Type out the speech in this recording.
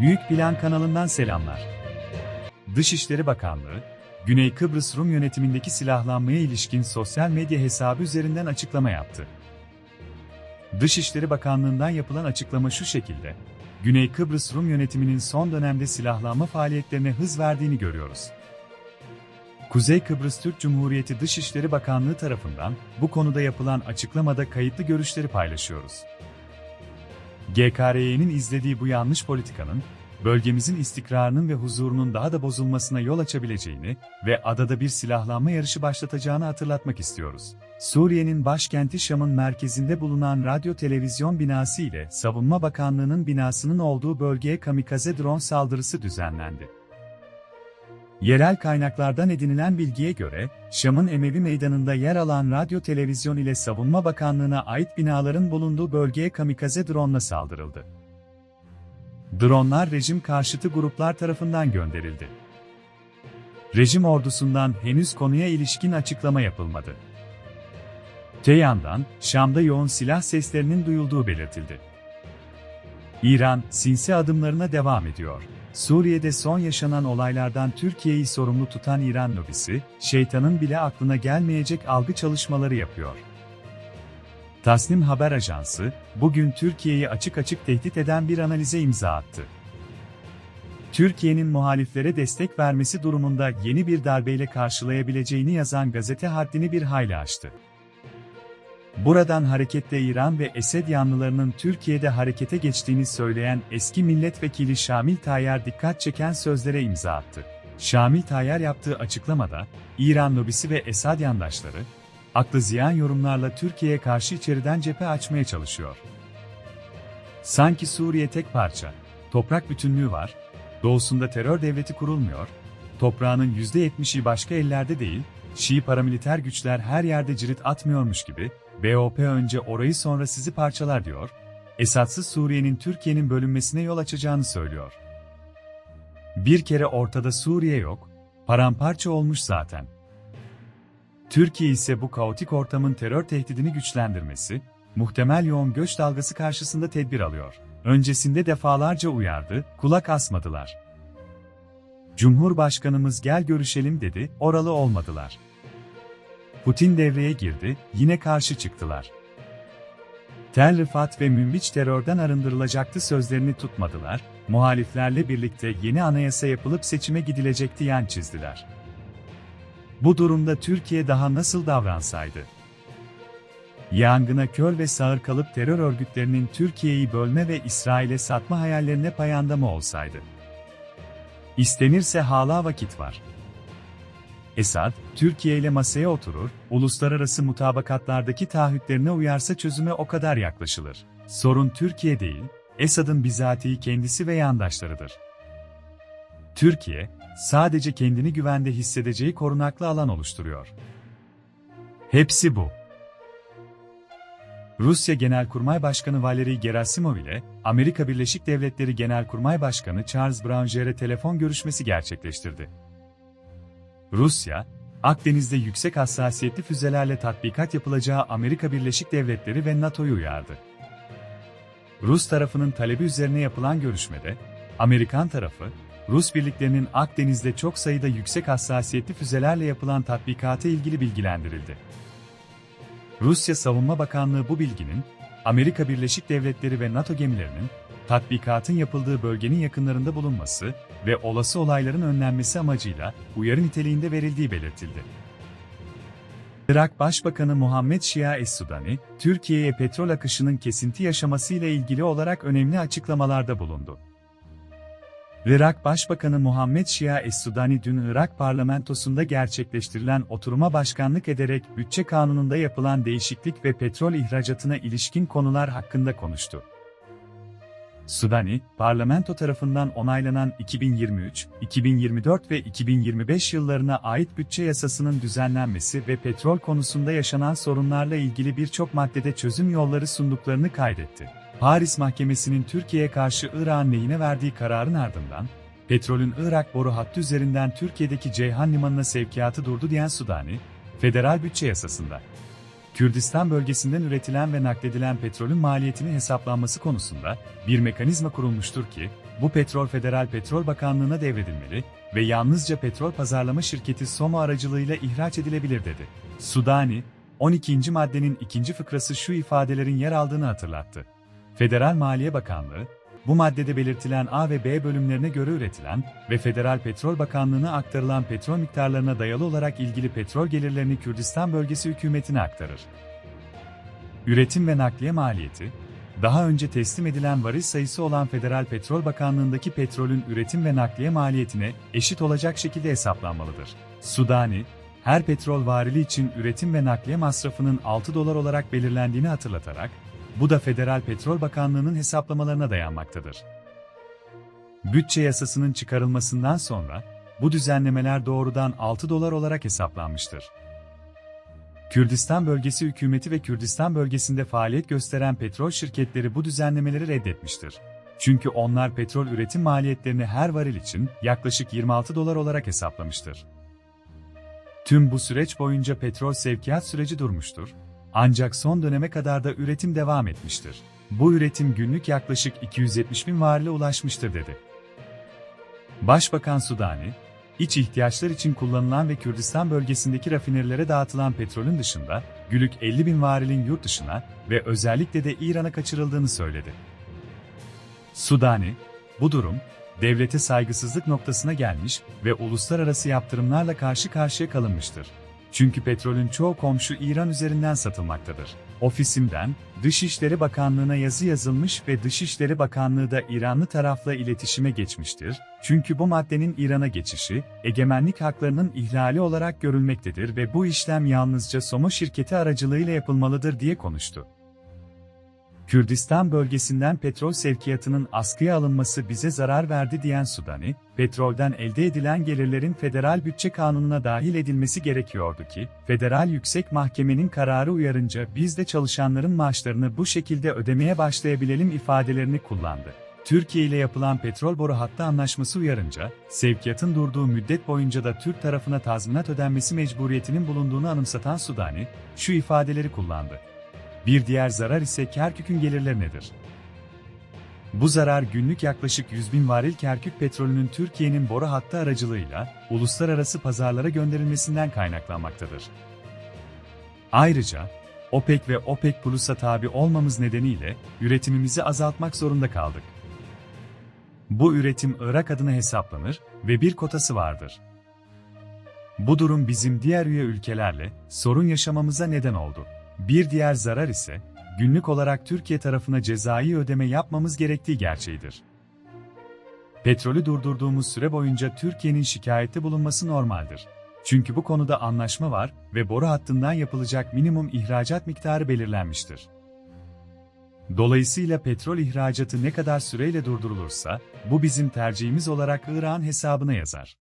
Büyük Plan kanalından selamlar. Dışişleri Bakanlığı, Güney Kıbrıs Rum yönetimindeki silahlanmaya ilişkin sosyal medya hesabı üzerinden açıklama yaptı. Dışişleri Bakanlığı'ndan yapılan açıklama şu şekilde, Güney Kıbrıs Rum yönetiminin son dönemde silahlanma faaliyetlerine hız verdiğini görüyoruz. Kuzey Kıbrıs Türk Cumhuriyeti Dışişleri Bakanlığı tarafından bu konuda yapılan açıklamada kayıtlı görüşleri paylaşıyoruz. GKRY'nin izlediği bu yanlış politikanın, bölgemizin istikrarının ve huzurunun daha da bozulmasına yol açabileceğini ve adada bir silahlanma yarışı başlatacağını hatırlatmak istiyoruz. Suriye'nin başkenti Şam'ın merkezinde bulunan radyo televizyon binası ile Savunma Bakanlığı'nın binasının olduğu bölgeye kamikaze drone saldırısı düzenlendi. Yerel kaynaklardan edinilen bilgiye göre, Şam'ın Emevi Meydanı'nda yer alan radyo televizyon ile Savunma Bakanlığı'na ait binaların bulunduğu bölgeye kamikaze drone'la saldırıldı. Dronlar rejim karşıtı gruplar tarafından gönderildi. Rejim ordusundan henüz konuya ilişkin açıklama yapılmadı. Te yandan, Şam'da yoğun silah seslerinin duyulduğu belirtildi. İran, sinsi adımlarına devam ediyor. Suriye'de son yaşanan olaylardan Türkiye'yi sorumlu tutan İran lobisi, şeytanın bile aklına gelmeyecek algı çalışmaları yapıyor. Tasnim Haber Ajansı, bugün Türkiye'yi açık açık tehdit eden bir analize imza attı. Türkiye'nin muhaliflere destek vermesi durumunda yeni bir darbeyle karşılayabileceğini yazan gazete haddini bir hayli aştı. Buradan hareketle İran ve Esed yanlılarının Türkiye'de harekete geçtiğini söyleyen eski milletvekili Şamil Tayyar dikkat çeken sözlere imza attı. Şamil Tayyar yaptığı açıklamada, İran lobisi ve Esad yandaşları, aklı ziyan yorumlarla Türkiye'ye karşı içeriden cephe açmaya çalışıyor. Sanki Suriye tek parça, toprak bütünlüğü var, doğusunda terör devleti kurulmuyor, toprağının %70'i başka ellerde değil, Şii paramiliter güçler her yerde cirit atmıyormuş gibi, BOP önce orayı sonra sizi parçalar diyor, Esadsız Suriye'nin Türkiye'nin bölünmesine yol açacağını söylüyor. Bir kere ortada Suriye yok, paramparça olmuş zaten. Türkiye ise bu kaotik ortamın terör tehdidini güçlendirmesi, muhtemel yoğun göç dalgası karşısında tedbir alıyor. Öncesinde defalarca uyardı, kulak asmadılar. Cumhurbaşkanımız gel görüşelim dedi, oralı olmadılar. Putin devreye girdi, yine karşı çıktılar. Tel Rifat ve Münbiç terörden arındırılacaktı sözlerini tutmadılar, muhaliflerle birlikte yeni anayasa yapılıp seçime gidilecekti yan çizdiler. Bu durumda Türkiye daha nasıl davransaydı? Yangına kör ve sağır kalıp terör örgütlerinin Türkiye'yi bölme ve İsrail'e satma hayallerine payanda mı olsaydı? İstenirse hala vakit var. Esad, Türkiye ile masaya oturur, uluslararası mutabakatlardaki taahhütlerine uyarsa çözüme o kadar yaklaşılır. Sorun Türkiye değil, Esad'ın bizatihi kendisi ve yandaşlarıdır. Türkiye, sadece kendini güvende hissedeceği korunaklı alan oluşturuyor. Hepsi bu. Rusya Genelkurmay Başkanı Valery Gerasimov ile Amerika Birleşik Devletleri Genelkurmay Başkanı Charles Browner'e telefon görüşmesi gerçekleştirdi. Rusya, Akdeniz'de yüksek hassasiyetli füzelerle tatbikat yapılacağı Amerika Birleşik Devletleri ve NATO'yu uyardı. Rus tarafının talebi üzerine yapılan görüşmede, Amerikan tarafı, Rus birliklerinin Akdeniz'de çok sayıda yüksek hassasiyetli füzelerle yapılan tatbikata ilgili bilgilendirildi. Rusya Savunma Bakanlığı bu bilginin, Amerika Birleşik Devletleri ve NATO gemilerinin, tatbikatın yapıldığı bölgenin yakınlarında bulunması ve olası olayların önlenmesi amacıyla uyarı niteliğinde verildiği belirtildi. Irak Başbakanı Muhammed Şia Es-Sudani, Türkiye'ye petrol akışının kesinti yaşamasıyla ilgili olarak önemli açıklamalarda bulundu. Irak Başbakanı Muhammed Şia Es-Sudani dün Irak parlamentosunda gerçekleştirilen oturuma başkanlık ederek bütçe kanununda yapılan değişiklik ve petrol ihracatına ilişkin konular hakkında konuştu. Sudani, parlamento tarafından onaylanan 2023, 2024 ve 2025 yıllarına ait bütçe yasasının düzenlenmesi ve petrol konusunda yaşanan sorunlarla ilgili birçok maddede çözüm yolları sunduklarını kaydetti. Paris Mahkemesi'nin Türkiye'ye karşı Irak'ın lehine verdiği kararın ardından, petrolün Irak boru hattı üzerinden Türkiye'deki Ceyhan Limanı'na sevkiyatı durdu diyen Sudani, federal bütçe yasasında, Kürdistan bölgesinden üretilen ve nakledilen petrolün maliyetinin hesaplanması konusunda bir mekanizma kurulmuştur ki, bu petrol Federal Petrol Bakanlığı'na devredilmeli ve yalnızca petrol pazarlama şirketi SOMO aracılığıyla ihraç edilebilir dedi. Sudani, 12. maddenin ikinci fıkrası şu ifadelerin yer aldığını hatırlattı. Federal Maliye Bakanlığı, bu maddede belirtilen A ve B bölümlerine göre üretilen ve Federal Petrol Bakanlığı'na aktarılan petrol miktarlarına dayalı olarak ilgili petrol gelirlerini Kürdistan bölgesi hükümetine aktarır. Üretim ve nakliye maliyeti, daha önce teslim edilen varil sayısı olan Federal Petrol Bakanlığı'ndaki petrolün üretim ve nakliye maliyetine eşit olacak şekilde hesaplanmalıdır. Sudani, her petrol varili için üretim ve nakliye masrafının 6 dolar olarak belirlendiğini hatırlatarak, bu da Federal Petrol Bakanlığı'nın hesaplamalarına dayanmaktadır. Bütçe yasasının çıkarılmasından sonra, bu düzenlemeler doğrudan 6 dolar olarak hesaplanmıştır. Kürdistan Bölgesi hükümeti ve Kürdistan bölgesinde faaliyet gösteren petrol şirketleri bu düzenlemeleri reddetmiştir. Çünkü onlar petrol üretim maliyetlerini her varil için yaklaşık 26 dolar olarak hesaplamıştır. Tüm bu süreç boyunca petrol sevkiyat süreci durmuştur. Ancak son döneme kadar da üretim devam etmiştir. Bu üretim günlük yaklaşık 270 bin varile ulaşmıştır dedi. Başbakan Sudani, iç ihtiyaçlar için kullanılan ve Kürdistan bölgesindeki rafinerilere dağıtılan petrolün dışında, gülük 50 bin varilin yurt dışına ve özellikle de İran'a kaçırıldığını söyledi. Sudani, bu durum, devlete saygısızlık noktasına gelmiş ve uluslararası yaptırımlarla karşı karşıya kalınmıştır. Çünkü petrolün çoğu komşu İran üzerinden satılmaktadır. Ofisimden, Dışişleri Bakanlığı'na yazı yazılmış ve Dışişleri Bakanlığı da İranlı tarafla iletişime geçmiştir. Çünkü bu maddenin İran'a geçişi, egemenlik haklarının ihlali olarak görülmektedir ve bu işlem yalnızca SOMO şirketi aracılığıyla yapılmalıdır diye konuştu. Kürdistan bölgesinden petrol sevkiyatının askıya alınması bize zarar verdi diyen Sudani, petrolden elde edilen gelirlerin federal bütçe kanununa dahil edilmesi gerekiyordu ki, federal yüksek mahkemenin kararı uyarınca biz de çalışanların maaşlarını bu şekilde ödemeye başlayabilelim ifadelerini kullandı. Türkiye ile yapılan petrol boru hattı anlaşması uyarınca, sevkiyatın durduğu müddet boyunca da Türk tarafına tazminat ödenmesi mecburiyetinin bulunduğunu anımsatan Sudani, şu ifadeleri kullandı. Bir diğer zarar ise Kerkük'ün gelirlerinedir. Bu zarar günlük yaklaşık 100 bin varil Kerkük petrolünün Türkiye'nin boru hattı aracılığıyla uluslararası pazarlara gönderilmesinden kaynaklanmaktadır. Ayrıca, OPEC ve OPEC Plus'a tabi olmamız nedeniyle üretimimizi azaltmak zorunda kaldık. Bu üretim Irak adına hesaplanır ve bir kotası vardır. Bu durum bizim diğer üye ülkelerle sorun yaşamamıza neden oldu. Bir diğer zarar ise, günlük olarak Türkiye tarafına cezai ödeme yapmamız gerektiği gerçeğidir. Petrolü durdurduğumuz süre boyunca Türkiye'nin şikayette bulunması normaldir. Çünkü bu konuda anlaşma var ve boru hattından yapılacak minimum ihracat miktarı belirlenmiştir. Dolayısıyla petrol ihracatı ne kadar süreyle durdurulursa, bu bizim tercihimiz olarak Irak'ın hesabına yazar.